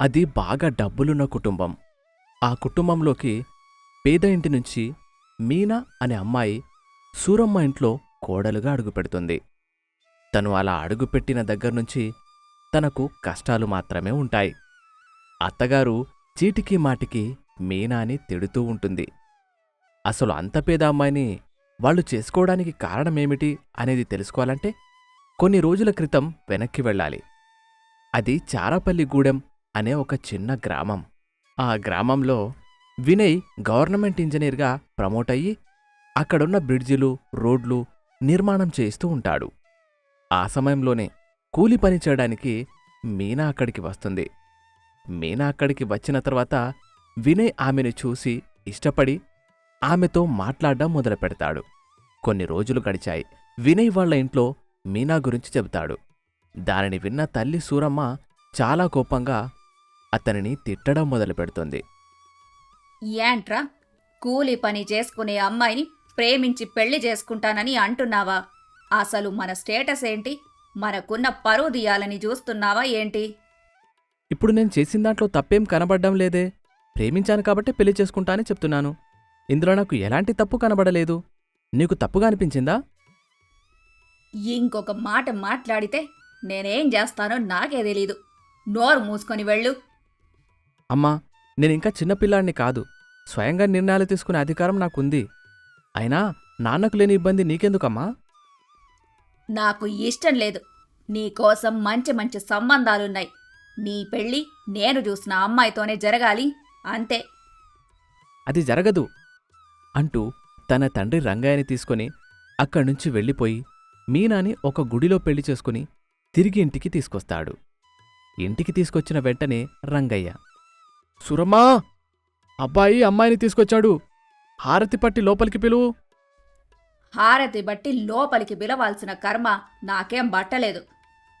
అది బాగా డబ్బులున్న కుటుంబం. ఆ కుటుంబంలోకి పేద ఇంటి నుంచి మీనా అనే అమ్మాయి సూరమ్మ ఇంట్లో కోడలుగా అడుగుపెడుతుంది తను అలా అడుగుపెట్టిన దగ్గర్నుంచి తనకు కష్టాలు మాత్రమే ఉంటాయి. అత్తగారు చీటికి మాటికి మీనాని తిడుతూ ఉంటుంది. అసలు అంత పేద అమ్మాయిని వాళ్ళు చేసుకోవడానికి కారణమేమిటి అనేది తెలుసుకోవాలంటే కొన్ని రోజుల క్రితం వెనక్కి వెళ్ళాలి. అది చారాపల్లి గూడెం అనే ఒక చిన్న గ్రామం. ఆ గ్రామంలో వినయ్ గవర్నమెంట్ ఇంజనీర్గా ప్రమోట్ అయ్యి అక్కడున్న బ్రిడ్జిలు రోడ్లు నిర్మాణం చేస్తూ ఉంటాడు. ఆ సమయంలోనే కూలి పని చేయడానికి మీనా అక్కడికి వస్తుంది. మీనా అక్కడికి వచ్చిన తర్వాత వినయ్ ఆమెను చూసి ఇష్టపడి ఆమెతో మాట్లాడడం మొదలుపెడతాడు. కొన్ని రోజులు గడిచాయి. వినయ్ వాళ్ళ ఇంట్లో మీనా గురించి చెబుతాడు. దానిని విన్న తల్లి సూరమ్మ చాలా కోపంగా అతనిని తిట్టడం మొదలుపెడుతుంది ఏంట్రా కూలి పని చేసుకునే అమ్మాయిని ప్రేమించి పెళ్ళి చేసుకుంటానని అంటున్నావా? అసలు మన స్టేటస్ ఏంటి? మనకున్న పరువు తీయాలని చూస్తున్నావా ఏంటి? ఇప్పుడు నేను చేసిన దాంట్లో తప్పేం కనబడ్డం లేదే. ప్రేమించాను కాబట్టి పెళ్ళి చేసుకుంటా అని చెప్తున్నాను. ఇందులో నాకు ఎలాంటి తప్పు కనబడలేదు. నీకు తప్పుగా అనిపించిందా? ఇంకొక మాట మాట్లాడితే నేనేం చేస్తానో నాకే తెలీదు. నోరు మూసుకొని వెళ్ళు. అమ్మా నేనింకా చిన్నపిల్లాడిని కాదు. స్వయంగా నిర్ణయాలు తీసుకునే అధికారం నాకుంది. అయినా నాన్నకు లేని ఇబ్బంది నీకెందుకమ్మా? నాకు ఇష్టం లేదు. నీకోసం మంచి మంచి సంబంధాలున్నాయి. నీ పెళ్ళి నేను చూసిన అమ్మాయితోనే జరగాలి అంతే. అది జరగదు అంటూ తన తండ్రి రంగయ్యని తీసుకొని అక్కడ్నుంచి వెళ్ళిపోయి మీనాని ఒక గుడిలో పెళ్ళి చేసుకుని తిరిగి ఇంటికి తీసుకొస్తాడు. ఇంటికి తీసుకొచ్చిన వెంటనే రంగయ్య సురమ్మా అబ్బాయి అమ్మాయిని తీసుకొచ్చాడు. హారతి పట్టి లోపలికి పిలువు హారతి బట్టి లోపలికి పిలవాల్సిన కర్మ నాకేం బట్టలేదు.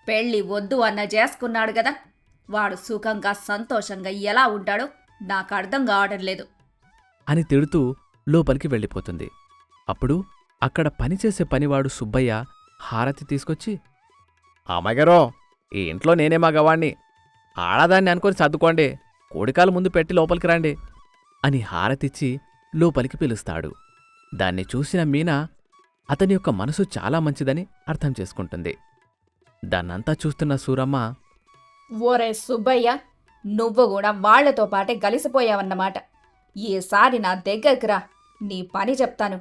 పెళ్ళి వద్దు అన్న చేసుకున్నాడు కదా వాడు సుఖంగా సంతోషంగా ఎలా ఉంటాడో నాకు అర్థం కావడం లేదు. అని తిడుతూ లోపలికి వెళ్ళిపోతుంది. అప్పుడు అక్కడ పనిచేసే పనివాడు సుబ్బయ్య హారతి తీసుకొచ్చి అమ్మగారో ఈ ఇంట్లో నేనే మగవాణ్ణి ఆడదాన్ని అనుకొని సర్దుకోండి. కోడికాలు ముందు పెట్టి లోపలికి రండి అని హారతిచ్చి లోపలికి పిలుస్తాడు. దాన్ని చూసిన మీనా అతని యొక్క మనసు చాలా మంచిదని అర్థం చేసుకుంటుంది. దాన్నంతా చూస్తున్న సూరమ్మ ఓరే సుబ్బయ్య నువ్వు కూడా వాళ్ళతో పాటే కలిసిపోయావన్నమాట ఈసారి నా దగ్గరికి రా నీ పని చెప్తాను.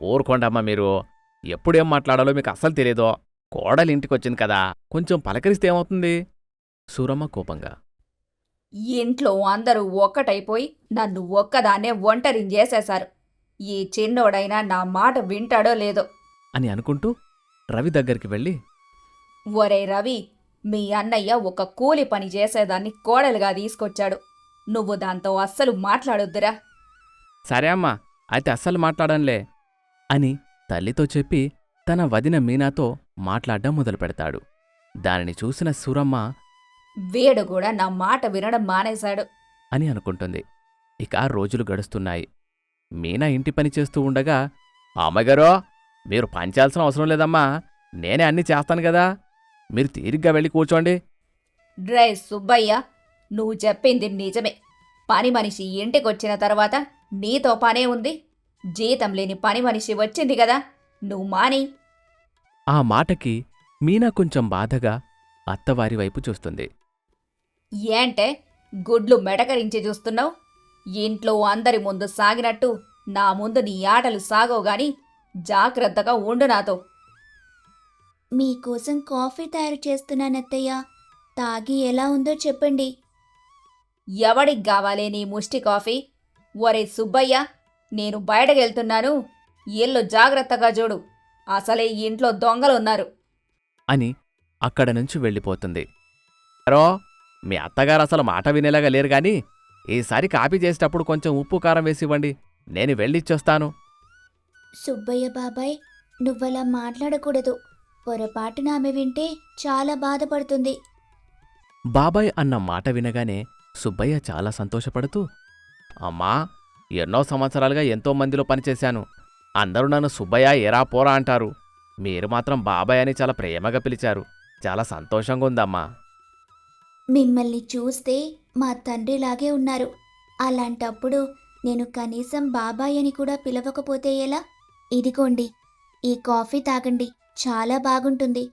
ఊరుకోండమ్మ మీరు. ఎప్పుడేం మాట్లాడాలో మీకు అస్సలు తెలియదో కోడలి ఇంటికొచ్చింది కదా కొంచెం పలకరిస్తే ఏమవుతుంది? సూరమ్మ కోపంగా ఇంట్లో అందరూ ఒక్కటైపోయి నన్ను ఒక్కదాన్నే ఒంటరిని చేసేశారు. ఈ చిన్నోడైనా నా మాట వింటాడో లేదో? అని అనుకుంటూ రవి దగ్గరికి వెళ్ళి ఒరే రవి మీ అన్నయ్య ఒక కూలి పని చేసేదాన్ని కోడలుగా తీసుకొచ్చాడు. నువ్వు దాంతో అస్సలు మాట్లాడొద్దురా. సరే అమ్మా అయితే అస్సలు మాట్లాడంలే అని తల్లితో చెప్పి తన వదిన మీనాతో మాట్లాడడం మొదలుపెడతాడు. దానిని చూసిన సూరమ్మ వీడు కూడా నా మాట వినడం మానేశాడు. అని అనుకుంటుంది. ఇక రోజులు గడుస్తున్నాయి. మీనా ఇంటి పని చేస్తూ ఉండగా అమ్మగారో మీరు పంచాల్సిన అవసరం లేదమ్మా. నేనే అన్నీ చేస్తాను కదా. మీరు తీరిగ్గా వెళ్ళి కూర్చోండి. డ్రై సుబ్బయ్య నువ్వు చెప్పింది నిజమే. పని మనిషి ఇంటికొచ్చిన తర్వాత నీతో పనే ఉంది. జీతం లేని పని మనిషి వచ్చింది కదా. నువ్వు మాని. ఆ మాటకి మీనా కొంచెం బాధగా అత్తవారి వైపు చూస్తుంది. ఏంటే గుడ్లు మెడకరించి చూస్తున్నావు? ఇంట్లో అందరి ముందు సాగినట్టు నా ముందు నీ ఆటలు సాగవు గాని జాగ్రత్తగా ఉండు నాతో. మీకోసం కాఫీ తయారు చేస్తున్నానత్తయ్య తాగి ఎలా ఉందో చెప్పండి. ఎవడికి కావాలే నీ ముష్టి కాఫీ? ఒరే సుబ్బయ్య నేను బయటకెళ్తున్నాను. ఇల్లు జాగ్రత్తగా చూడు. అసలే ఈ ఇంట్లో దొంగలున్నారు అని అక్కడ నుంచి వెళ్ళిపోతుంది. అరో! మీ అత్తగారు అసలు మాట వినేలాగా లేరు గాని ఈసారి కాపీ చేసేటప్పుడు కొంచెం ఉప్పు కారం వేసి ఇవ్వండి. నేను వెళ్ళిచ్చొస్తాను. సుబ్బయ్య బాబాయ్ నువ్వలా మాట్లాడకూడదు. పొరపాటున ఆమె వింటే చాలా బాధపడుతుంది. బాబాయ్ అన్న మాట వినగానే సుబ్బయ్య చాలా సంతోషపడుతూ అమ్మా ఎన్నో సంవత్సరాలుగా ఎంతో మందిలో పనిచేశాను. అందరూ నన్ను సుబ్బయ్య ఎరా పోరా అంటారు. మీరు మాత్రం బాబాయ్ అని చాలా ప్రేమగా పిలిచారు. చాలా సంతోషంగా ఉందమ్మా. మిమ్మల్ని చూస్తే మా తండ్రిలాగే ఉన్నారు. అలాంటప్పుడు నేను కనీసం బాబాయ్ అని కూడా పిలవకపోతే ఎలా? ఇదిగోండి ఈ కాఫీ తాగండి చాలా బాగుంటుంది.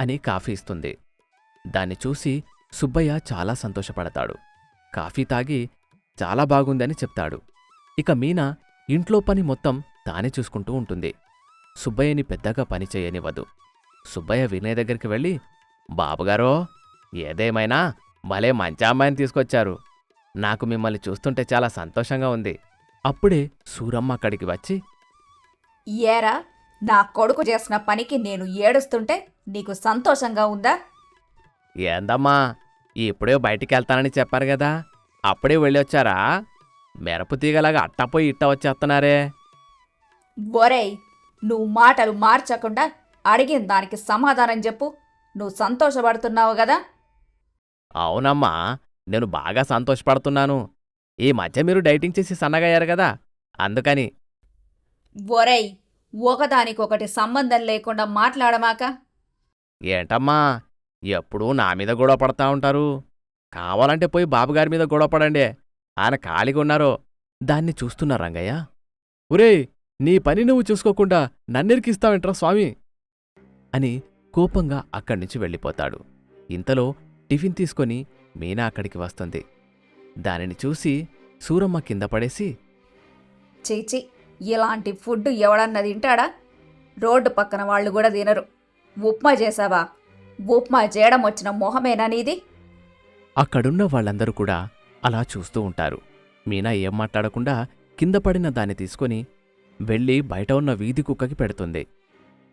అని కాఫీ ఇస్తుంది. దాన్ని చూసి సుబ్బయ్య చాలా సంతోషపడతాడు. కాఫీ తాగి చాలా బాగుందని చెప్తాడు. ఇక మీనా ఇంట్లో పని మొత్తం తానే చూసుకుంటూ ఉంటుంది. సుబ్బయ్యని పెద్దగా పని చేయనివ్వదు. సుబ్బయ్య వినయ్ దగ్గరికి వెళ్ళి బాబుగారో ఏదేమైనా భలే మంచి అమ్మాయిని తీసుకొచ్చారు. నాకు మిమ్మల్ని చూస్తుంటే చాలా సంతోషంగా ఉంది. అప్పుడే సూరమ్మ అక్కడికి వచ్చి ఏరా నా కొడుకు చేసిన పనికి నేను ఏడుస్తుంటే నీకు సంతోషంగా ఉందా? ఏందమ్మా ఇప్పుడే బయటికి వెళ్తానని చెప్పారు కదా అప్పుడే వెళ్ళొచ్చారా? మెరపు తీగలాగా అట్టపోయి ఇట్ట వచ్చేస్తున్నారే. ఒరేయ్ నువ్వు మాటలు మార్చకుండా అడిగిన దానికి సమాధానం చెప్పు. నువ్వు సంతోషపడుతున్నావు కదా. అవునమ్మా నేను బాగా సంతోషపడుతున్నాను. ఈ మధ్య మీరు డైటింగ్ చేసి సన్నగయ్యారు కదా అందుకని. ఒరేయ్ ఒకదానికొకటి సంబంధం లేకుండా మాట్లాడమాక. ఏంటమ్మా ఎప్పుడూ నా మీద గొడవ పడతా ఉంటారు. కావాలంటే పోయి బాబుగారి మీద గొడవ పడండి. ఆయన ఖాళీగా ఉన్నారు దాన్ని చూస్తున్న రంగయ్య. ఒరేయ్ నీ పని నువ్వు చూసుకోకుండా నన్నెరికిస్తావేంట్రా స్వామి? అని కోపంగా అక్కడి నుంచి వెళ్ళిపోతాడు. ఇంతలో టిఫిన్ తీసుకొని మీనా అక్కడికి వస్తుంది. దానిని చూసి సూరమ్మ కింద పడేసి చీచి ఇలాంటి ఫుడ్ ఎవడన్నా తింటాడా? రోడ్డు పక్కన వాళ్ళు కూడా తినరు. ఉప్మా చేసావా ఉప్మా చేయడం వచ్చిన మొహమేనా నీది? అక్కడున్న వాళ్ళందరూ కూడా అలా చూస్తూ ఉంటారు. మీనా ఏం మాట్లాడకుండా కింద పడిన దాన్ని తీసుకొని వెళ్ళి బయట ఉన్న వీధి కుక్కకి పెడుతుంది.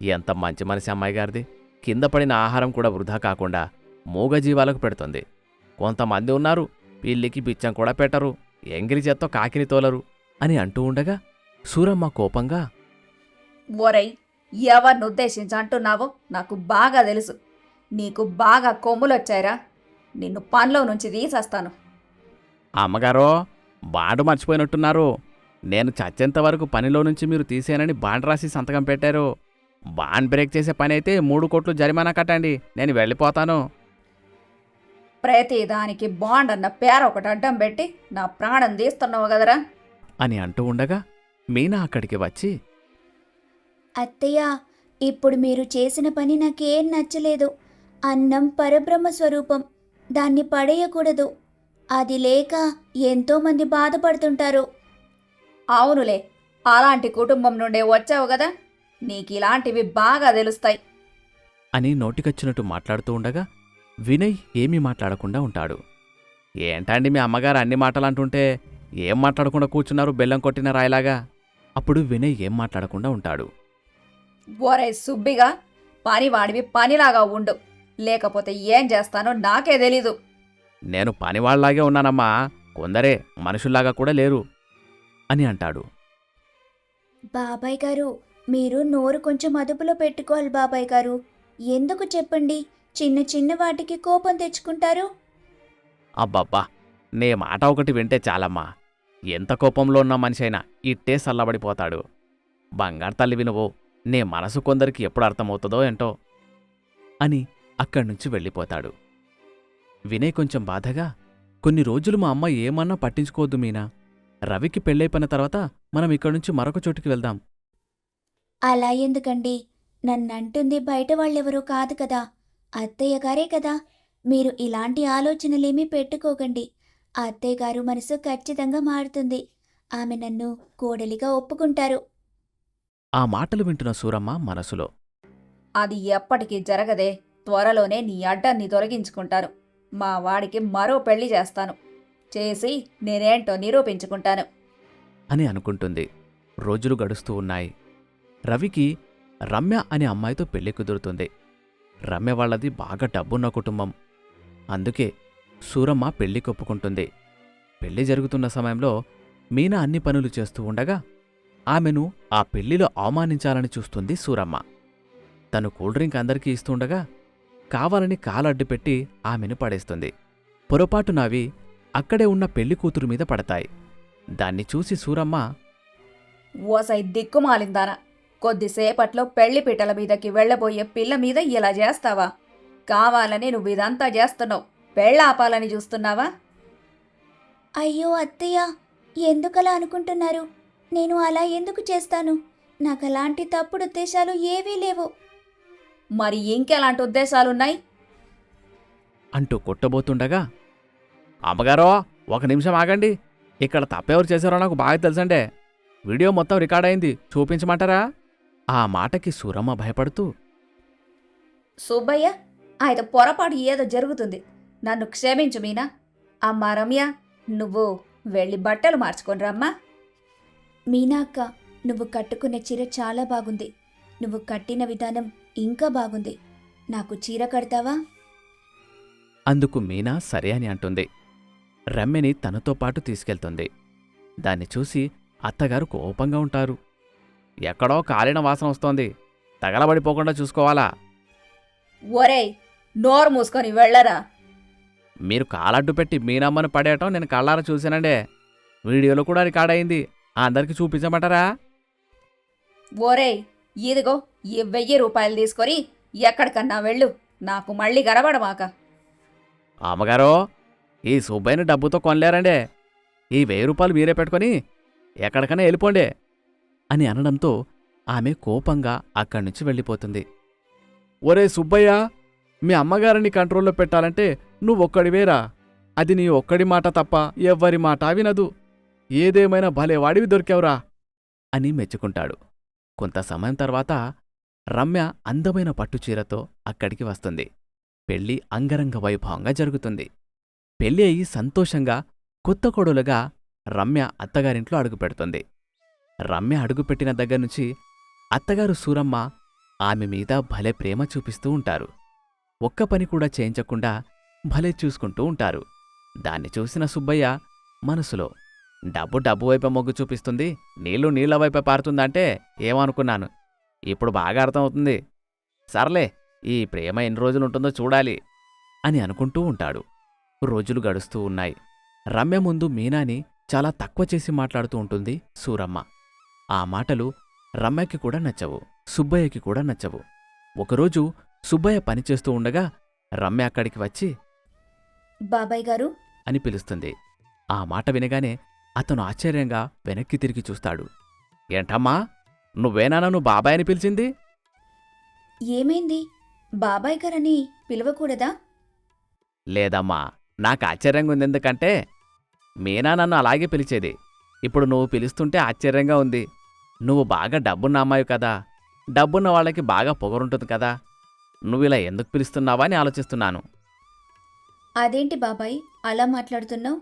ఎంత మంచి మనసి అమ్మాయి గారిది కింద పడిన ఆహారం కూడా వృధా కాకుండా మూగజీవాలకు పెడుతుంది. కొంతమంది ఉన్నారు పిల్లికి బిచ్చం కూడా పెట్టరు ఎంగిలి చేత్తో కాకిని తోలరు అని అంటూ ఉండగా సూరమ్మ కోపంగా ఒరేయ్ ఎవరిని ఉద్దేశించి అంటున్నావో నాకు బాగా తెలుసు. నీకు బాగా కొమ్ములొచ్చాయిరా. నిన్ను పనిలో నుంచి తీసేస్తాను. అమ్మగారో బాండు మర్చిపోయినట్టున్నారు. నేను చచ్చేంత వరకు పనిలో నుంచి మీరు తీసేనని బాండ్ రాసి సంతకం పెట్టారు. బాండ్ బ్రేక్ చేసే పని అయితే మూడు కోట్లు జరిమానా కట్టండి. నేను వెళ్ళిపోతాను. ప్రతి దానికి బాండ్ అన్న పేర ఒకటి అడ్డం పెట్టి నా ప్రాణం తీస్తున్నావు కదరా. అని అంటూ ఉండగా మీనా అక్కడికి వచ్చి అత్తయ్య ఇప్పుడు మీరు చేసిన పని నాకేం నచ్చలేదు. అన్నం పరబ్రహ్మ స్వరూపం. దాన్ని పడేయకూడదు. అది లేక ఎంతోమంది బాధపడుతుంటారు. అవునులే అలాంటి కుటుంబం నుండే వచ్చావు కదా. నీకు ఇలాంటివి బాగా తెలుస్తాయి. అని నోటికొచ్చినట్టు మాట్లాడుతూ ఉండగా వినయ్ ఏమీ మాట్లాడకుండా ఉంటాడు. ఏంటండి మీ అమ్మగారు అన్ని మాటలు అంటుంటే ఏం మాట్లాడకుండా కూర్చున్నారు బెల్లం కొట్టిన రాయలాగా? అప్పుడు వినయ్ ఏం మాట్లాడకుండా ఉంటాడు. ఒరే సుబ్బిగా పనివాడివి పనిలాగా ఉండు. లేకపోతే ఏం చేస్తానో నాకే తెలీదు. నేను పనివాళ్ళాగే ఉన్నానమ్మా. కొందరే మనుషుల్లాగా కూడా లేరు. అని అంటాడు. బాబాయ్ గారు మీరు నోరు కొంచెం అదుపులో పెట్టుకోవాలి బాబాయ్ గారు. ఎందుకు చెప్పండి? చిన్న చిన్న వాటికి కోపం తెచ్చుకుంటారు? అబ్బబ్బా నే మాట ఒకటి వింటే చాలమ్మా. ఎంత కోపంలో ఉన్న మనిషి అయినా ఇట్టే చల్లబడిపోతాడు బంగారు తల్లి వినువు నే మనసు కొందరికి ఎప్పుడు అర్థమవుతుందో ఏంటో? అని అక్కడి నుంచి వెళ్ళిపోతాడు. వినయ్ కొంచెం బాధగా కొన్ని రోజులు మా అమ్మ ఏమన్నా పట్టించుకోవద్దు మీనా. రవికి పెళ్ళైపోయిన తర్వాత మనం ఇక్కడి నుంచి మరొక చోటుకి వెళ్దాం. అలా ఎందుకండి? నన్నంటుంది బయట వాళ్ళెవరూ కాదు కదా. అత్తయ్య గారే కదా మీరు ఇలాంటి ఆలోచనలేమీ పెట్టుకోకండి. అత్తయ్య గారు మనసు ఖచ్చితంగా మారుతుంది. ఆమె నన్ను కోడలిగా ఒప్పుకుంటారు. ఆ మాటలు వింటున్న సూరమ్మ మనసులో. అది ఎప్పటికీ జరగదే. త్వరలోనే నీ అడ్డాన్ని తొలగించుకుంటాను. మా వాడికి మరో పెళ్ళి చేస్తాను. చేసి నేనేంటో నిరూపించుకుంటాను. అని అనుకుంటుంది. రోజులు గడుస్తూ ఉన్నాయి. రవికి రమ్య అనే అమ్మాయితో పెళ్ళి కుదురుతుంది. రమ్య వాళ్ళది బాగా డబ్బున్న కుటుంబం. అందుకే సూరమ్మ పెళ్ళి కొప్పుకుంటుంది. పెళ్ళి జరుగుతున్న సమయంలో మీనా అన్ని పనులు చేస్తూ ఉండగా ఆమెను ఆ పెళ్ళిలో అవమానించాలని చూస్తుంది సూరమ్మ. తను కూల్ డ్రింక్ అందరికీ ఇస్తుండగా కావాలని కాలడ్డుపెట్టి ఆమెను పడేస్తుంది. పొరపాటు నావి అక్కడే ఉన్న పెళ్ళి కూతురు మీద పడతాయి. దాన్ని చూసి సూరమ్మ ఓసై దిక్కుమాలిందానా కొద్దిసేపట్లో పెళ్ళి పీటల మీదకి వెళ్ళబోయే పిల్ల మీద ఇలా చేస్తావా? కావాలని నువ్వు ఇదంతా చేస్తున్నావు. పెళ్ళాపాలని చూస్తున్నావా? అయ్యో అత్తయ్య ఎందుకలా అనుకుంటున్నారు? నేను అలా ఎందుకు చేస్తాను? నాకు అలాంటి తప్పుడు ఉద్దేశాలు ఏవీ లేవు. మరి ఇంకెలాంటి ఉద్దేశాలున్నాయి? అంటూ కొట్టబోతుండగా అమ్మగారో ఒక నిమిషం ఆగండి. ఇక్కడ తప్పెవరు చేశారో నాకు బాగా తెలుసండే. వీడియో మొత్తం రికార్డ్ అయింది. చూపించమంటారా? ఆ మాటకి సూరమ్మ భయపడుతూ సుబ్బయ్య ఆయన పొరపాటు ఏదో జరుగుతుంది. నన్ను క్షమించు మీనా. అమ్మా రమ్య నువ్వు వెళ్ళి బట్టలు మార్చుకొని రమ్మా. మీనా అక్క నువ్వు కట్టుకున్న చీర చాలా బాగుంది. నువ్వు కట్టిన విధానం ఇంకా బాగుంది. నాకు చీర కడతావా? అందుకు మీనా సరే అని అంటుంది. రమ్యని తనతో పాటు తీసుకెళ్తుంది. దాన్ని చూసి అత్తగారు కోపంగా ఉంటారు. ఎక్కడో కాలిన వాసన వస్తోంది. తగలబడిపోకుండా చూసుకోవాలా? ఒరేయ్ నోరు మూసుకొని వెళ్ళరా. మీరు కాలడ్డు పెట్టి మీనమ్మను పడేయటం నేను కళ్ళారా చూశానండే. వీడియోలో కూడా రికార్డ్ అయింది. అందరికీ చూపించమంటారా? ఓరేయ్ ఇదిగో ఈ వెయ్యి రూపాయలు తీసుకొని ఎక్కడికన్నా వెళ్ళు. నాకు మళ్ళీ గరబడమాక అమ్మగారో ఈ సుబ్బయ్యని డబ్బుతో కొనలేరండే. ఈ వెయ్యి రూపాయలు మీరే పెట్టుకొని ఎక్కడికైనా వెళ్ళిపోండే. అని అనడంతో ఆమె కోపంగా అక్కడి నుంచి వెళ్ళిపోతుంది. ఒరే సుబ్బయ్య మీ అమ్మగారిని కంట్రోల్లో పెట్టాలంటే నువ్వొక్కడివేరా. అది నీ ఒక్కడి మాట తప్ప ఎవ్వరి మాట వినదు. ఏదేమైనా భలే వాడివి దొరికావురా అని మెచ్చుకుంటాడు. కొంత సమయం తర్వాత రమ్య అందమైన పట్టుచీరతో అక్కడికి వస్తుంది. పెళ్ళి అంగరంగ వైభవంగా జరుగుతుంది. పెళ్ళి అయి సంతోషంగా కొత్త కొడులుగా రమ్య అత్తగారింట్లో అడుగుపెడుతుంది రమ్య అడుగుపెట్టిన దగ్గర్నుంచి అత్తగారు సూరమ్మ ఆమె మీద భలే ప్రేమ చూపిస్తూ ఉంటారు. ఒక్క పని కూడా చేయించకుండా భలే చూసుకుంటూ ఉంటారు. దాన్ని చూసిన సుబ్బయ్య మనసులో డబ్బు డబ్బు వైపే మొగ్గు చూపిస్తుంది నీళ్ళు నీళ్ళ వైపే పారుతుందంటే ఏమనుకున్నాను. ఇప్పుడు బాగా అర్థమవుతుంది. సర్లే ఈ ప్రేమ ఎన్ని రోజులు ఉంటుందో చూడాలి అని అనుకుంటూ ఉంటాడు. రోజులు గడుస్తూ ఉన్నాయి. రమ్య ముందు మీనాని చాలా తక్కువ చేసి మాట్లాడుతూ ఉంటుంది సూరమ్మ. ఆ మాటలు రమ్యకి కూడా నచ్చవు సుబ్బయ్యకి కూడా నచ్చవు. ఒకరోజు సుబ్బయ్య పనిచేస్తూ ఉండగా రమ్య అక్కడికి వచ్చి బాబాయ్ గారు? అని పిలుస్తుంది. ఆ మాట వినగానే అతను ఆశ్చర్యంగా వెనక్కి తిరిగి చూస్తాడు. ఏంటమ్మా నువ్వేనా నన్ను బాబాయ్ అని పిలిచింది? ఏమైంది? బాబాయ్ గారని పిలవకూడదా? లేదమ్మా నాకు ఆశ్చర్యంగా ఉంది. ఎందుకంటే మీనా నన్ను అలాగే పిలిచేది. ఇప్పుడు నువ్వు పిలుస్తుంటే ఆశ్చర్యంగా ఉంది. నువ్వు బాగా డబ్బున్న అమ్మాయి కదా. డబ్బున్న వాళ్ళకి బాగా పొగరుంటుంది కదా. నువ్వు ఇలా ఎందుకు పిలుస్తున్నావా అని ఆలోచిస్తున్నాను. అదేంటి బాబాయ్? అలా మాట్లాడుతున్నావు?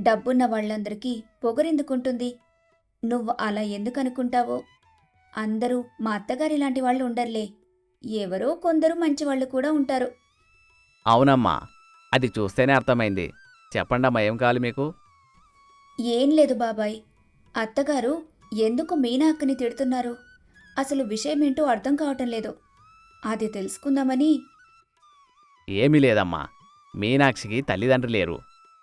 డబ్బున్న వాళ్ళందరికీ పొగరెందుకుంటుంది? నువ్వు అలా ఎందుకు అనుకుంటావో అందరూ మా అత్తగారి లాంటి వాళ్ళు ఉండర్లే. ఎవరో కొందరు మంచివాళ్ళు కూడా ఉంటారు. అవునమ్మా అది చూస్తేనే అర్థమైంది. చెప్పండమ్మా ఏం కావాలి మీకు? ఏం లేదు బాబాయ్. అత్తగారు ఎందుకు మీనా అక్కని తిడుతున్నారు? అసలు విషయమేంటో అర్థం కావటం లేదు. అది తెలుసుకుందామని. ఏమీ లేదమ్మా. మీనాక్షికి తల్లిదండ్రులు లేరు.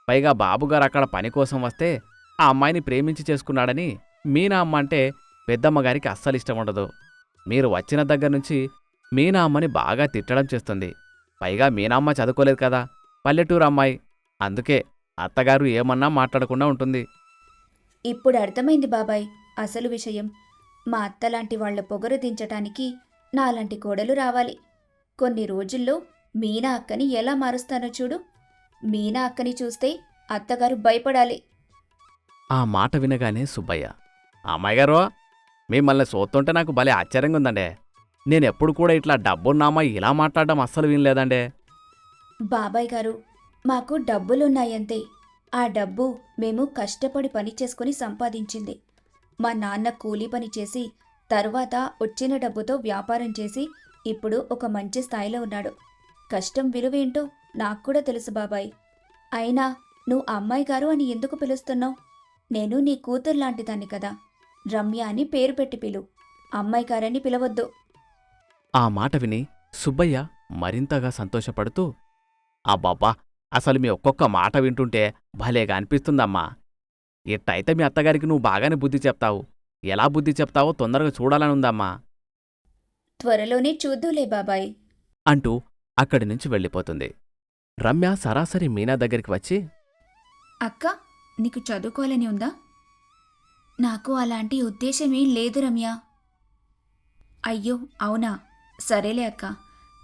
పైగా బాబుగారు అక్కడ పని కోసం వస్తే ఆ అమ్మాయిని ప్రేమించి చేసుకున్నాడని మీనా అమ్మ అంటే పెద్దమ్మగారికి అస్సలు ఇష్టం ఉండదు. మీరు వచ్చిన దగ్గర నుంచి మీనా అమ్మని బాగా తిట్టడం చేస్తుంది. పైగా మీనామ్మ చదువుకోలేదు కదా పల్లెటూరు అమ్మాయి. అందుకే అత్తగారు ఏమన్నా మాట్లాడకుండా ఉంటుంది. ఇప్పుడు అర్థమైంది బాబాయ్. అసలు విషయం. మా అత్తలాంటి వాళ్ళ పొగరు దించటానికి నాలాంటి కోడలు రావాలి. కొన్ని రోజుల్లో మీనా అక్కని ఎలా మారుస్తానో చూడు. మీనా అక్కని చూస్తే అత్తగారు భయపడాలి. ఆ మాట వినగానే సుబ్బయ్య అమ్మాయి గారు మిమ్మల్ని చూస్తుంటే నాకు భలే ఆశ్చర్యంగా ఉందండే నేనెప్పుడు కూడా ఇట్లా డబ్బున్నామా ఇలా మాట్లాడడం అస్సలు వినలేదండే. బాబాయ్ గారు మాకు డబ్బులున్నాయంతే. ఆ డబ్బు మేము కష్టపడి పని చేసుకుని సంపాదించింది. మా నాన్న కూలీ పని చేసి తర్వాత వచ్చిన డబ్బుతో వ్యాపారం చేసి ఇప్పుడు ఒక మంచి స్థాయిలో ఉన్నాడు. కష్టం విలువేంటో నాకు కూడా తెలుసు బాబాయ్. అయినా నువ్వు అమ్మాయి గారు అని ఎందుకు పిలుస్తున్నావు? నేను నీ కూతురు లాంటిదాన్ని కదా. రమ్య అని పేరు పెట్టి పిలు. అమ్మాయి గారని పిలవద్దు. ఆ మాట విని సుబ్బయ్య మరింతగా సంతోషపడుతూ అబ్బాబ్బా! అసలు మీ ఒక్కొక్క మాట వింటుంటే భలేగా అనిపిస్తుందమ్మా. ఇట్టయితే మీ అత్తగారికి నువ్వు బాగానే బుద్ధి చెప్తావు. ఎలా బుద్ధి చెప్తావో తొందరగా చూడాలని ఉందమ్మా. త్వరలోనే చూద్దులే బాబాయ్. అంటూ అక్కడి నుంచి వెళ్ళిపోతుంది. రమ్య సరాసరి మీనా దగ్గరికి వచ్చి అక్క నీకు చదువుకోవాలని ఉందా? నాకు అలాంటి ఉద్దేశమేం లేదు రమ్య. అయ్యో అవునా? సరేలే అక్క.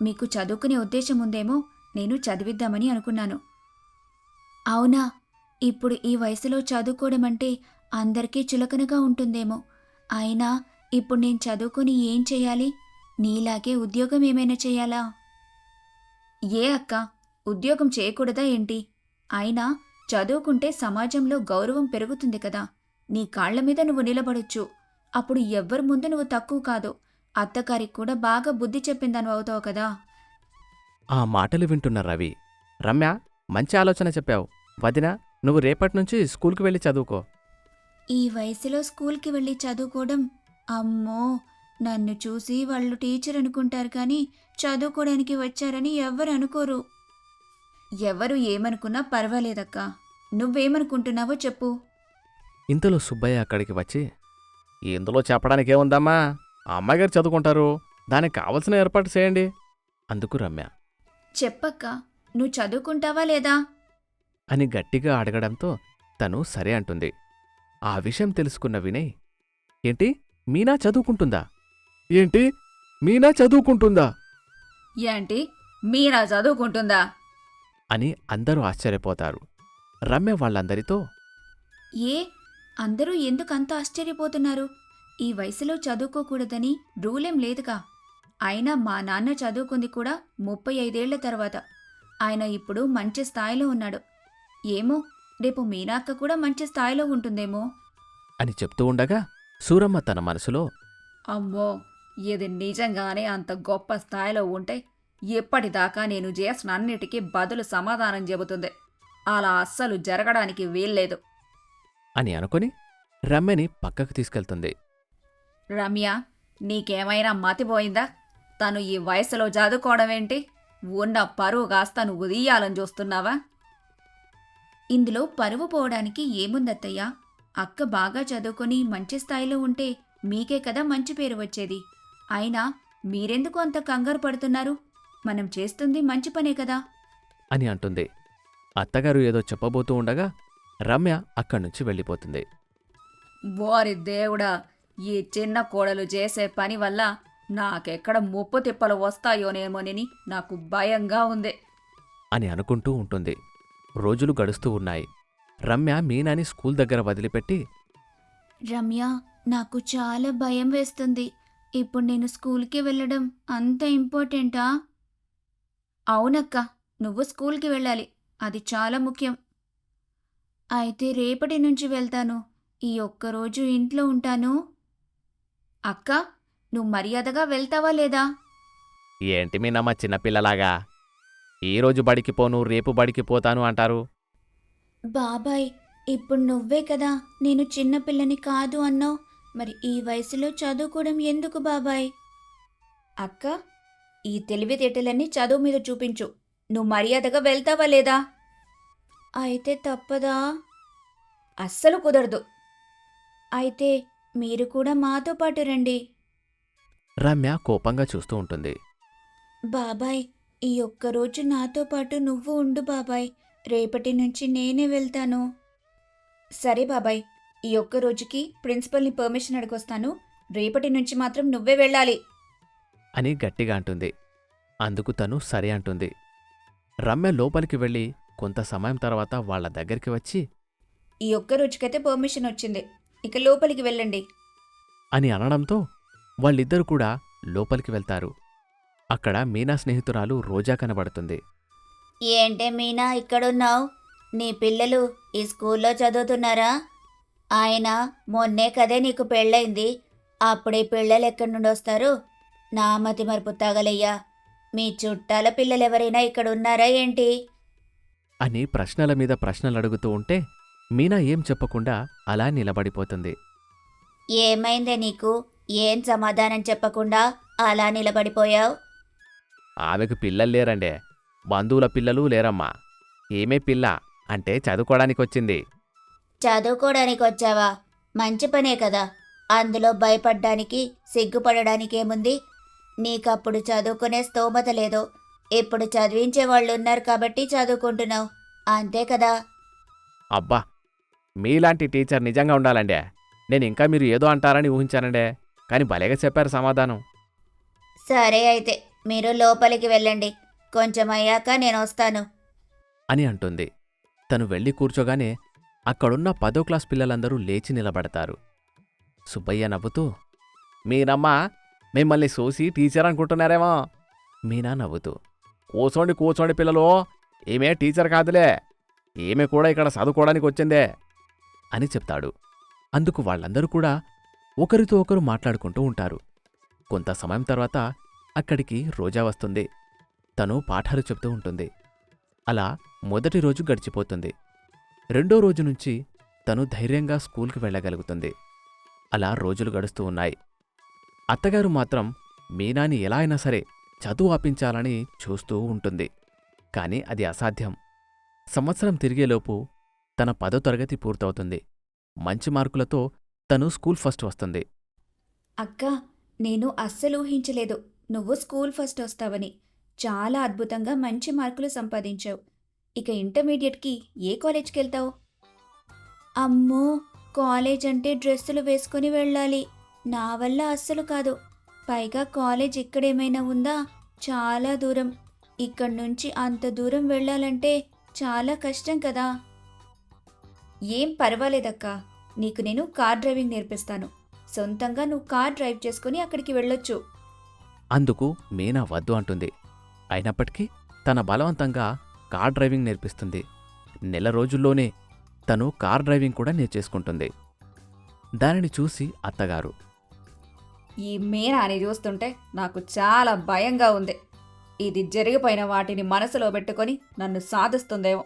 మీకు చదువుకునే ఉద్దేశం ఉందేమో నేను చదివిద్దామని అనుకున్నాను. అవునా? ఇప్పుడు ఈ వయసులో చదువుకోవడం అంటే అందరికీ చులకనగా ఉంటుందేమో. అయినా ఇప్పుడు నేను చదువుకుని ఏం చేయాలి? నీలాగే ఉద్యోగం ఏమైనా చేయాలా? ఏ అక్క ఉద్యోగం చేయకూడదా ఏంటి? అయినా చదువుకుంటే సమాజంలో గౌరవం పెరుగుతుంది కదా. నీ కాళ్ళ మీద నువ్వు నిలబడొచ్చు. అప్పుడు ఎవ్వరి ముందు నువ్వు తక్కువ కాదు. అత్తగారికి కూడా బాగా బుద్ధి చెప్పిందని అవుతావు కదా. ఆ మాటలు వింటున్న రవి రమ్య మంచి ఆలోచన చెప్పావు. వదిన నువ్వు రేపటి నుంచి స్కూల్కి వెళ్ళి చదువుకో. ఈ వయసులో స్కూల్కి వెళ్ళి చదువుకోవడం అమ్మో నన్ను చూసి వాళ్ళు టీచర్ అనుకుంటారు కానీ చదువుకోవడానికి వచ్చారని ఎవ్వరు అనుకోరు. ఎవరు ఏమనుకున్నా పర్వాలేదక్కా. నువ్వేమనుకుంటున్నావో చెప్పు. ఇంతలో సుబ్బయ్య అక్కడికి వచ్చి ఇందులో చెప్పడానికి ఏముందమ్మా ఆ అమ్మాయి గారు చదువుకుంటారు. దానికి కావలసిన ఏర్పాటు చేయండి. అందుకు రమ్య. చెప్పక్క నువ్వు చదువుకుంటావా లేదా? అని గట్టిగా అడగడంతో తను సరే అంటుంది. ఆ విషయం తెలుసుకున్న వినయ్ ఏంటి? మీనా చదువుకుంటుందా? ఏంటి? మీనా చదువుకుంటుందా? ఏంటి? మీరా చదువుకుంటుందా? అని అందరూ ఆశ్చర్యపోతారు. రమ్య వాళ్ళందరితో ఏ? అందరూ ఎందుకు అంత ఆశ్చర్యపోతున్నారు? ఈ వయసులో చదువుకోకూడదని రూలేం లేదుగా. అయినా మా నాన్న చదువుకుంది కూడా ముప్పై ఐదేళ్ళ తర్వాత. ఆయన ఇప్పుడు మంచి స్థాయిలో ఉన్నాడు. ఏమో రేపు మీనాక్క కూడా మంచి స్థాయిలో ఉంటుందేమో. అని చెప్తూ ఉండగా సూరమ్మ తన మనసులో అమ్మో ఇది నిజంగానే అంత గొప్ప స్థాయిలో ఉంటే ఇప్పటిదాకా నేను చేసిన అన్నిటికీ బదులు సమాధానం చెబుతుంది అలా అస్సలు జరగడానికి వీల్లేదు. అని అనుకుని రమ్యని పక్కకు తీసుకెళ్తుంది. రమ్య నీకేమైనా మతిపోయిందా తను ఈ వయసులో చదువుకోవడం ఏంటి ఉన్న పరువు కాస్త నువ్వు తీయాలని చూస్తున్నావా? ఇందులో పరువు పోవడానికి ఏముందత్తయ్యా? అక్క బాగా చదువుకొని మంచి స్థాయిలో ఉంటే మీకే కదా మంచి పేరు వచ్చేది. అయినా మీరెందుకు అంత కంగారు పడుతున్నారు? మనం చేస్తుంది మంచి పనే కదా? అని అంటుంది. అత్తగారు ఏదో చెప్పబోతూ ఉండగా రమ్య అక్కడి నుంచి వెళ్ళిపోతుంది. ఓరి దేవుడా ఈ చిన్న కోడలు చేసే పని వల్ల నాకెక్కడ ముప్పు తిప్పలు వస్తాయోనేమోనని నాకు భయంగా ఉంది. అని అనుకుంటూ ఉంటుంది. రోజులు గడుస్తూ ఉన్నాయి. రమ్య మీనాని స్కూల్ దగ్గర వదిలిపెట్టి రమ్య నాకు చాలా భయం వేస్తుంది. ఇప్పుడు నేను స్కూల్కి వెళ్ళడం అంత ఇంపార్టెంటా? అవునక్క నువ్వు స్కూల్కి వెళ్ళాలి. అది చాలా ముఖ్యం. అయితే రేపటి నుంచి వెళ్తాను. ఈ ఒక్కరోజు ఇంట్లో ఉంటాను. అక్క నువ్వు మర్యాదగా వెళ్తావా లేదా? ఏంటి మీనమ్మ చిన్నపిల్లలాగా? ఈరోజు బడికి పోను రేపు బడికి పోతాను అంటారు? బాబాయ్ ఇప్పుడు నువ్వే కదా నేను చిన్నపిల్లని కాదు అన్నావు. మరి ఈ వయసులో చదువుకోవడం ఎందుకు బాబాయ్? అక్క ఈ తెలివితేటలన్నీ చదువు మీద చూపించు. నువ్వు మర్యాదగా వెళ్తావా లేదా? అయితే తప్పదా? అస్సలు కుదరదు. అయితే మీరు కూడా మాతో పాటు రండి. రమ్య కోపంగా చూస్తూ ఉంటుంది. బాబాయ్ ఈ ఒక్కరోజు నాతో పాటు నువ్వు ఉండు బాబాయ్. రేపటి నుంచి నేనే వెళ్తాను. సరే బాబాయ్ ఈ ఒక్క రోజుకి ప్రిన్సిపల్ని పర్మిషన్ అడిగొస్తాను. రేపటి నుంచి మాత్రం నువ్వే వెళ్ళాలి. అని గట్టిగా అంటుంది. అందుకు తను సరే అంటుంది. రమ్య లోపలికి వెళ్ళి కొంత సమయం తర్వాత వాళ్ళ దగ్గరికి వచ్చి ఈ ఒక్క రోజుకైతే పర్మిషన్ వచ్చింది. ఇక లోపలికి వెళ్ళండి. అని అనడంతో వాళ్ళిద్దరూ కూడా లోపలికి వెళ్తారు. అక్కడ మీనా స్నేహితురాలు రోజా కనబడుతుంది. ఏంటే మీనా ఇక్కడున్నావు? నీ పిల్లలు ఈ స్కూల్లో చదువుతున్నారా? ఆయన మొన్నే కదే నీకు పెళ్ళైంది. అప్పుడే పిల్లలు ఎక్కడి నుండి వస్తారు? నా మతి మరుపు తగలయ్యా. మీ చుట్టాల పిల్లలు ఎవరైనా ఇక్కడ ఉన్నారా ఏంటి? అని ప్రశ్నల మీద ప్రశ్నలు అడుగుతూ ఉంటే మీనా ఏం చెప్పకుండా అలా నిలబడిపోతుంది. ఏమైందే నీకు? ఏం సమాధానం చెప్పకుండా అలా నిలబడిపోయావు? ఆమెకు పిల్లలు లేరండే. బంధువుల పిల్లలు లేరమ్మా. ఏమే పిల్ల? అంటే చదువుకోవడానికి వచ్చింది చదువుకోవడానికి వచ్చావా మంచి పనే కదా. అందులో భయపడ్డానికి సిగ్గుపడడానికి ఏముంది నీకప్పుడు చదువుకునే స్తోమత లేదు. ఇప్పుడు చదివించే వాళ్ళు ఉన్నారు కాబట్టి చదువుకుంటున్నావు. అంతే కదా? అబ్బా! మీలాంటి టీచర్ నిజంగా ఉండాలండే. నేను ఇంకా మీరు ఏదో అంటారని ఊహించానండే. కానీ భలేగా చెప్పారు సమాధానం. సరే అయితే. మీరు లోపలికి వెళ్ళండి. కొంచెం అయ్యాక నేను వస్తాను. అని అంటుంది. తను వెళ్ళి కూర్చోగానే అక్కడున్న పదో క్లాస్ పిల్లలందరూ లేచి నిలబడతారు. సుబ్బయ్య నవ్వుతూ మీనమ్మా మిమ్మల్ని చూసి టీచర్ అనుకుంటున్నారేమో. మీనా నవ్వుతూ కూర్చోండి కూర్చోండి పిల్లలు ఏమే టీచర్ కాదులే ఏమే కూడా ఇక్కడ చదువుకోవడానికి వచ్చిందే అని చెప్తాడు. అందుకు వాళ్ళందరూ కూడా ఒకరితో ఒకరు మాట్లాడుకుంటూ ఉంటారు. కొంత సమయం తర్వాత అక్కడికి రోజా వస్తుంది. తను పాఠాలు చెప్తూ ఉంటుంది. అలా మొదటి రోజు గడిచిపోతుంది. రెండో రోజు నుంచి తను ధైర్యంగా స్కూల్కి వెళ్ళగలుగుతుంది. అలా రోజులు గడుస్తూ ఉన్నాయి. అత్తగారు మాత్రం మీనాని ఎలా అయినా సరే చదువు ఆపించాలని చూస్తూ ఉంటుంది. కాని అది అసాధ్యం. సంవత్సరం తిరిగేలోపు తన పదో తరగతి పూర్తవుతుంది. మంచి మార్కులతో తను స్కూల్ ఫస్ట్ వస్తుంది. అక్క నేను అస్సలు ఊహించలేదు. నువ్వు స్కూల్ ఫస్ట్ వస్తావని. చాలా అద్భుతంగా మంచి మార్కులు సంపాదించావు. ఇక ఇంటర్మీడియట్కి ఏ కాలేజ్కి వెళ్తావు అమ్మో! కాలేజ్ అంటే డ్రెస్సులు వేసుకొని వెళ్ళాలి. నా వల్ల అస్సలు కాదు. పైగా కాలేజ్ ఇక్కడేమైనా ఉందా? చాలా దూరం. ఇక్కడి నుంచి అంత దూరం వెళ్ళాలంటే చాలా కష్టం కదా. ఏం పర్వాలేదక్కా. నీకు నేను కార్ డ్రైవింగ్ నేర్పిస్తాను. సొంతంగా నువ్వు కార్ డ్రైవ్ చేసుకుని అక్కడికి వెళ్ళొచ్చు. అందుకు మీనా వద్దు అంటుంది. అయినప్పటికీ తన బలవంతంగా కార్ డ్రైవింగ్ నేర్పిస్తుంది. నెల రోజుల్లోనే తను కార్ డ్రైవింగ్ కూడా నేర్చేసుకుంటుంది. దానిని చూసి అత్తగారు. ఈ మీనాని చూస్తుంటే నాకు చాలా భయంగా ఉంది. ఇది జరిగిపోయిన వాటిని మనసులో పెట్టుకొని నన్ను సాధిస్తుందేమో.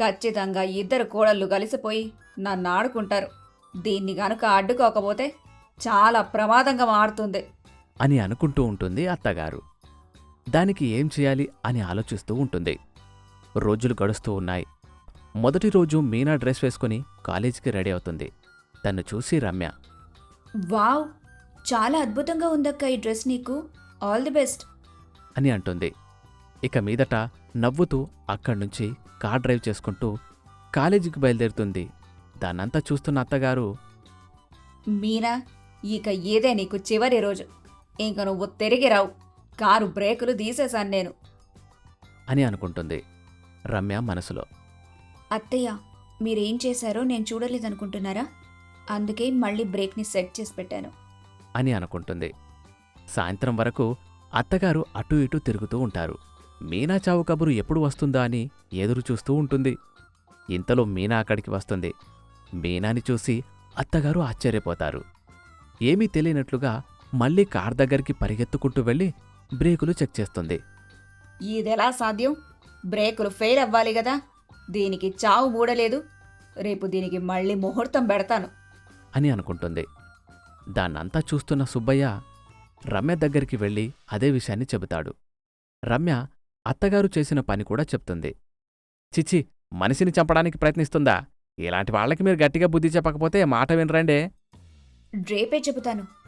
ఖచ్చితంగా ఇద్దరు కోడళ్ళు కలిసిపోయి నన్ను ఆడుకుంటారు. దీన్ని గనుక అడ్డుకోకపోతే చాలా ప్రమాదంగా మారుతుంది. అని అనుకుంటూ ఉంటుంది అత్తగారు. దానికి ఏం చేయాలి అని ఆలోచిస్తూ ఉంటుంది. రోజులు గడుస్తూ ఉన్నాయి. మొదటి రోజు మీనా డ్రెస్ వేసుకుని కాలేజీకి రెడీ అవుతుంది. తన్ను చూసి రమ్య వావ్! చాలా అద్భుతంగా ఉందక్క ఈ డ్రెస్ నీకు. All the best. అని అంటుంది. ఇక మీదట నవ్వుతూ అక్కడ్నుంచి కార్ డ్రైవ్ చేసుకుంటూ కాలేజీకి బయలుదేరుతుంది. దాన్నంతా చూస్తున్న అత్తగారు మీనా ఇక ఇదే నీకు చివరి రోజు. ఇంక నువ్వు తిరిగి రావు కారు బ్రేకులు తీసేశాను నేను. అని అనుకుంటుంది రమ్య మనసులో. అత్తయ్య మీరేం చేశారో నేను చూడలేదనుకుంటున్నారా? అందుకే మళ్ళీ బ్రేక్ని సెట్ చేసి పెట్టాను. అని అనుకుంటుంది. సాయంత్రం వరకు అత్తగారు అటూ ఇటూ తిరుగుతూ ఉంటారు. మీనా చావు కబురు ఎప్పుడు వస్తుందా అని ఎదురు చూస్తూ ఉంటుంది. ఇంతలో మీనా అక్కడికి వస్తుంది. మీనాని చూసి అత్తగారు ఆశ్చర్యపోతారు. ఏమీ తెలియనట్లుగా మళ్ళీ కార్ దగ్గరికి పరిగెత్తుకుంటూ వెళ్ళి బ్రేకులు చెక్ చేస్తుంది. ఇదెలా సాధ్యం? బ్రేకులు ఫెయిల్ అవ్వాలి కదా దీనికి చావు మూడలేదు రేపు దీనికి మళ్ళీ ముహూర్తం పెడతాను. అని అనుకుంటుంది. దాన్నంతా చూస్తున్న సుబ్బయ్య రమ్య దగ్గరికి వెళ్ళి అదే విషయాన్ని చెబుతాడు. రమ్య అత్తగారు చేసిన పని కూడా చెప్తుంది. చిచి మనిషిని చంపడానికి ప్రయత్నిస్తుందా? ఇలాంటి వాళ్ళకి మీరు గట్టిగా బుద్ధి చెప్పకపోతే మాట వినరండే. రేపే చెబుతాను.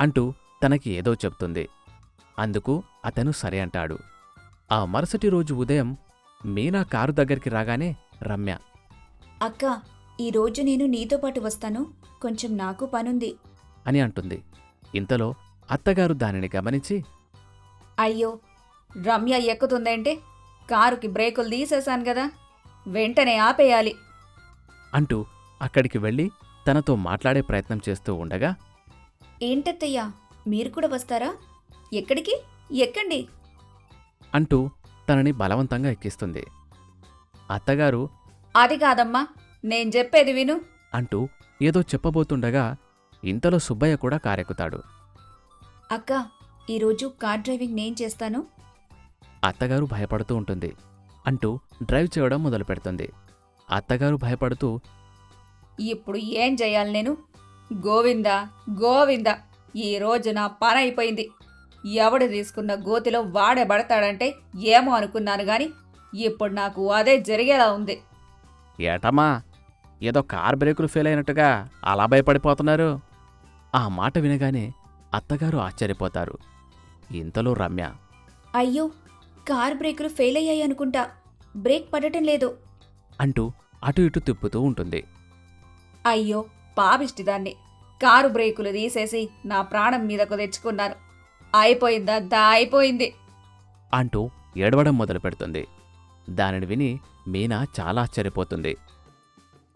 అంటూ తనకి ఏదో చెప్తుంది. అందుకు అతను సరే అంటాడు. ఆ మరుసటి రోజు ఉదయం మీనా కారు దగ్గరికి రాగానే రమ్య అక్క ఈరోజు నేను నీతో పాటు వస్తాను. కొంచెం నాకు పనుంది. అని అంటుంది. ఇంతలో అత్తగారు దానిని గమనించి అయ్యో రమ్య ఎక్కుతుందంటే కారుకి బ్రేకులు తీసేశాను కదా వెంటనే ఆపేయాలి. అంటూ అక్కడికి వెళ్ళి తనతో మాట్లాడే ప్రయత్నం చేస్తూ ఉండగా ఏంటత్తయ్య? మీరు కూడా వస్తారా? ఎక్కడికి? ఎక్కండి. అంటూ తనని బలవంతంగా ఎక్కిస్తుంది. అత్తగారు అది కాదమ్మా నేను చెప్పేది విను. అంటూ ఏదో చెప్పబోతుండగా ఇంతలో సుబ్బయ్య కూడా కారెక్కుతాడు. అక్క ఈరోజు కార్ డ్రైవింగ్ నేను చేస్తాను. అత్తగారు భయపడుతూ ఉంటుంది. అంటూ డ్రైవ్ చేయడం మొదలుపెడుతుంది. అత్తగారు భయపడుతూ ఇప్పుడు ఏం చేయాలి నేను? గోవిందా గోవిందా ఈ రోజు నా పని అయిపోయింది. ఎవడు తీసుకున్న గోతిలో వాడే పడతాడంటే ఏమో అనుకున్నాను గాని ఇప్పుడు నాకు అదే జరిగేలా ఉంది. ఏటమ్మా ఏదో కార్ బ్రేకులు ఫెయిల్ అయినట్టుగా అలా భయపడిపోతున్నారు. ఆ మాట వినగానే అత్తగారు ఆశ్చర్యపోతారు. ఇంతలో రమ్య అయ్యో కార్ బ్రేకులు ఫెయిల్ అయ్యాయి అనుకుంటా. బ్రేక్ పడటం లేదు. అంటూ అటు ఇటు తిప్పుతూ ఉంటుంది. అయ్యో పాపిష్టిదాన్ని కారు బ్రేకులు తీసేసి నా ప్రాణం మీదకు తెచ్చుకున్నాను అయిపోయిందంతా అయిపోయింది. అంటూ ఏడవడం మొదలు పెడుతుంది దానిని విని మీనా చాలా ఆశ్చర్యపోతుంది.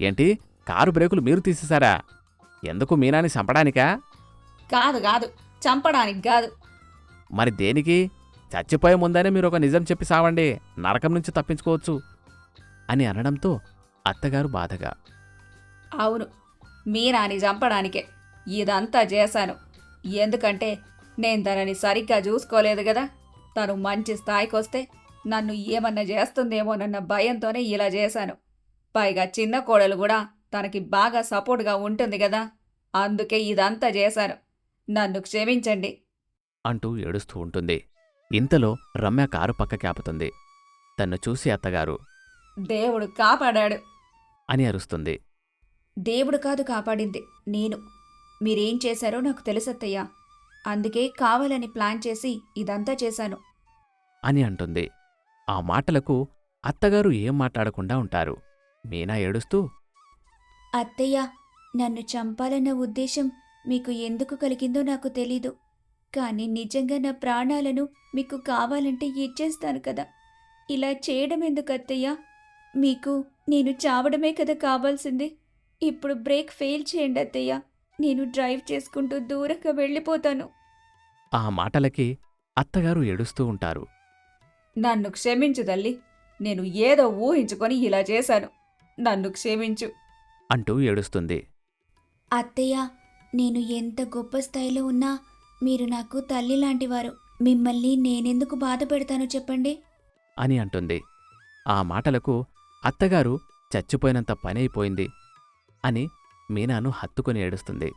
ఏంటి? కారు బ్రేకులు మీరు తీసేశారా? ఎందుకు మీనాని చంపడానికా? కాదు కాదు. చంపడానికి కాదు. మరి దేనికి? చచ్చిపోయే ముందనే మీరు ఒక నిజం చెప్పి సావండి. నరకం నుంచి తప్పించుకోవచ్చు. అని అనడంతో అత్తగారు బాధగా. అవును. మీనాని చంపడానికే. ఇదంతా చేశాను. ఎందుకంటే నేను తనని సరిగ్గా చూసుకోలేదు కదా. తను మంచి స్థాయికి వస్తే నన్ను ఏమన్నా చేస్తుందేమోనన్న భయంతోనే ఇలా చేశాను. పైగా చిన్న కోడలు కూడా తనకి బాగా సపోర్ట్గా ఉంటుంది కదా. అందుకే ఇదంతా చేశాను. నన్ను క్షమించండి. అంటూ ఏడుస్తూ ఉంటుంది. ఇంతలో రమ్య కారు పక్కకి ఆపుతుంది. తన్ను చూసి అత్తగారు దేవుడు కాపాడాడు. అని అరుస్తుంది. దేవుడు కాదు కాపాడింది నేను. మీరేం చేశారో నాకు తెలుసత్తయ్యా. అందుకే కావాలని ప్లాన్ చేసి ఇదంతా చేశాను. అని అంటుంది. ఆ మాటలకు అత్తగారు ఏం మాట్లాడకుండా ఉంటారు. మీనా ఏడుస్తూ అత్తయ్య నన్ను చంపాలన్న ఉద్దేశం మీకు ఎందుకు కలిగిందో నాకు తెలీదు. కానీ నిజంగా నా ప్రాణాలను మీకు కావాలంటే ఇచ్చేస్తాను కదా. ఇలా చేయడం ఎందుకు అత్తయ్య మీకు నేను చావడమే కదా కావాల్సింది. ఇప్పుడు బ్రేక్ ఫెయిల్ చేయండి అత్తయ్య నేను డ్రైవ్ చేసుకుంటూ దూరంగా వెళ్ళిపోతాను. ఆ మాటలకి అత్తగారు ఏడుస్తూ ఉంటారు. నన్ను క్షమించు తల్లి నేను ఏదో ఊహించుకొని ఇలా చేశాను. నన్ను క్షమించు. అంటూ ఏడుస్తుంది. అత్తయ్య నేను ఎంత గొప్ప స్థాయిలో ఉన్నా మీరు నాకు తల్లి లాంటివారు. మిమ్మల్ని నేనెందుకు బాధ పెడతానో చెప్పండి. అని అంటుంది. ఆ మాటలకు అత్తగారు చచ్చిపోయినంత పని అయిపోయింది అని మీనాను హత్తుకొని ఏడుస్తుంది.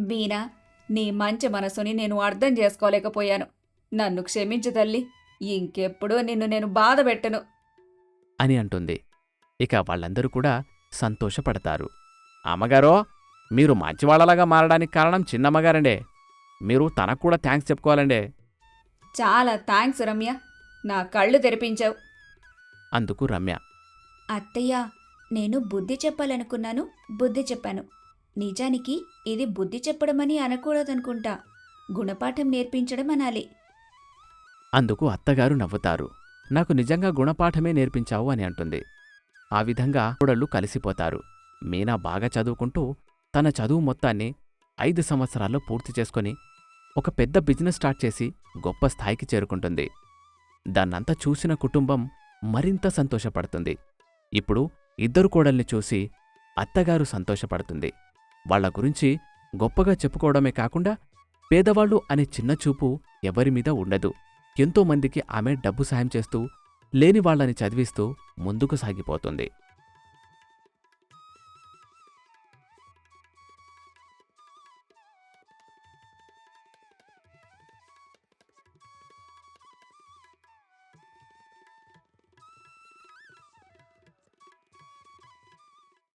మీనా నీ మంచి మనసుని నేను అర్థం చేసుకోలేకపోయాను. నన్ను క్షమించు తల్లి ఇంకెప్పుడూ నిన్ను నేను బాధ పెట్టను. అని అంటుంది. ఇక వాళ్ళందరూ కూడా సంతోషపడతారు. అమ్మగారో మీరు మంచివాళ్ళలాగా మారడానికి కారణం చిన్నమ్మగారండే. మీరు తనకు కూడా థ్యాంక్స్ చెప్పుకోవాలండే. చాలా థ్యాంక్స్ రమ్య. నా కళ్ళు తెరిపించావు. అందుకు రమ్య. అత్తయ్య నేను బుద్ధి చెప్పాలనుకున్నాను బుద్ధి చెప్పాను. నిజానికి ఇది బుద్ధి చెప్పడమని అనకూడదనుకుంటా. గుణపాఠం నేర్పించడం అనాలి. అందుకు అత్తగారు నవ్వుతారు. నాకు నిజంగా గుణపాఠమే నేర్పించావు అని అంటుంది. ఆ విధంగా కూడళ్ళు కలిసిపోతారు. మీనా బాగా చదువుకుంటూ తన చదువు మొత్తాన్ని ఐదు సంవత్సరాల్లో పూర్తి చేసుకొని ఒక పెద్ద బిజినెస్ స్టార్ట్ చేసి గొప్ప స్థాయికి చేరుకుంటుంది. దాన్నంతా చూసిన కుటుంబం మరింత సంతోషపడుతుంది. ఇప్పుడు ఇద్దరు కోడల్ని చూసి అత్తగారు సంతోషపడుతుంది. వాళ్ళ గురించి గొప్పగా చెప్పుకోవడమే కాకుండా పేదవాళ్ళు అనే చిన్న చూపు ఎవరిమీద ఉండదు. ఎంతోమందికి ఆమె డబ్బు సాయం చేస్తూ లేని వాళ్ళని చదివిస్తూ ముందుకు సాగిపోతుంది.